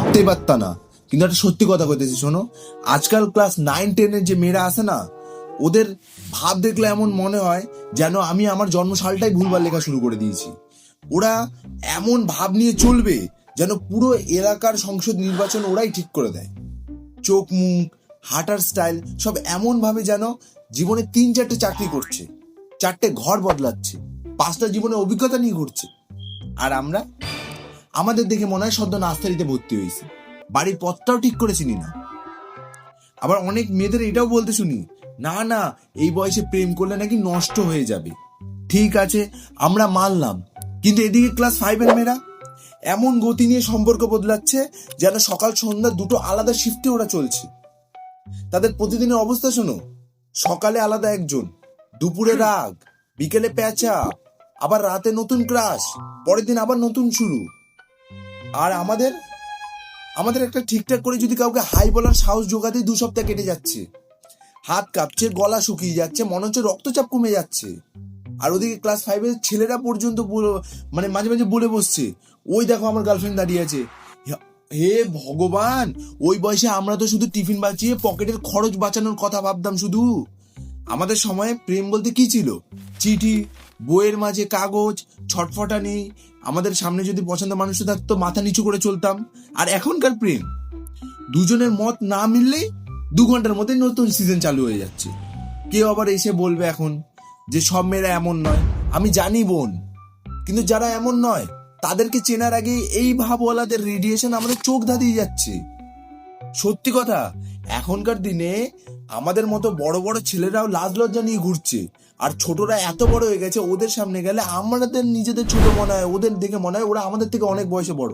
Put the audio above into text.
ভাবতেই পারতা না। কিন্তু একটা সত্যি কথা কইতেছি, শোনো। আজকাল ক্লাস নাইন টেনের যে মেয়েরা আছে না, ওদের ভাব দেখলে এমন মনে হয় যেন আমি আমার জন্মসালটাই ভুলবার লেখা শুরু করে দিয়েছি। ওরা এমন ভাব নিয়ে চলবে যেন পুরো এলাকার সংসদ নির্বাচন ওরাই ঠিক করে দেয়। চোখ, মুখ, হাঁটার স্টাইল সব এমন ভাবে যেন জীবনে তিন চারটে চাকরি করছে, চারটে ঘর বদলাচ্ছে, পাঁচটা জীবনে অভিজ্ঞতা নিয়ে ঘুরছে। আর আমরা আমাদের দেখে মনে হয় সদ্য নাস্তারিতে ভর্তি হয়েছে। বাড়ির পথটাও ঠিক করে চিনি না। আবার অনেক মেয়েদের এটাও বলতে শুনি, না না, এই বয়সে প্রেম করলে নাকি নষ্ট হয়ে যাবে। ঠিক আছে, আমরা মানলাম। কিন্তু এদিকে ক্লাস ফাইভের মেয়েরা, এমন গতি নিয়ে সম্পর্ক বদলাচ্ছে যেন সকাল সন্ধ্যা দুটো আলাদা শিফটে ওরা চলছে। তাদের প্রতিদিনের অবস্থা শোনো, সকালে আলাদা একজন, দুপুরে রাগ, বিকেলে প্যাঁচা আবার রাতে নতুন ক্রাশ পরের দিন আবার নতুন শুরু। আর আমাদের আমাদের একটা ঠিকঠাক করে যদি কাউকে হাই বলার সাহস জোগাতেই দু সপ্তাহ কেটে যাচ্ছে। হাত কাঁপছে, গলা শুকিয়ে যাচ্ছে, মনে হচ্ছে রক্তচাপ কমে যাচ্ছে। আর ওদিকে ক্লাস ফাইভের ছেলেরা পর্যন্ত মানে মাঝে মাঝে বলে বসছে, ওই দেখো আমার গার্লফ্রেন্ড দাঁড়িয়ে আছে। হে ভগবান, ওই বয়সে আমরা তো শুধু টিফিন বাঁচিয়ে পকেটের খরচ বাঁচানোর কথা ভাবতাম শুধু। আমাদের সময়ে প্রেম বলতে কি ছিল? চিঠি বইয়ের মাঝে কাগজ ছটফটানি আমাদের সামনে যদি পছন্দ মানুষ থাকতো, মাথা নিচু করে চলতাম। আর এখনকার প্রেম, দুজনের মত না মিললেই দু ঘণ্টার মধ্যে নতুন সিজন চালু হয়ে যাচ্ছে। কেউ আবার এসে বলবে এখন যে, সব মেয়েরা এমন নয়। আমি জানি বোন, কিন্তু যারা এমন নয়, তাদেরকে চেনার আগে এই ভাবওয়ালাদের রেডিয়েশন আমাদের চোখ ধাঁধিয়ে যাচ্ছে। সত্যি কথা এখনকার দিনে আমাদের মতো বড় বড় ছেলেরাও লাজ লজ্জা নিয়ে ঘুরছে। আর ছোটরা এত বড় হয়ে গেছে, ওদের সামনে গেলে আমাদের নিজেদের ছোট মনে হয়, ওদের দেখে মনে হয় ওরা আমাদের থেকে অনেক বয়সে বড়।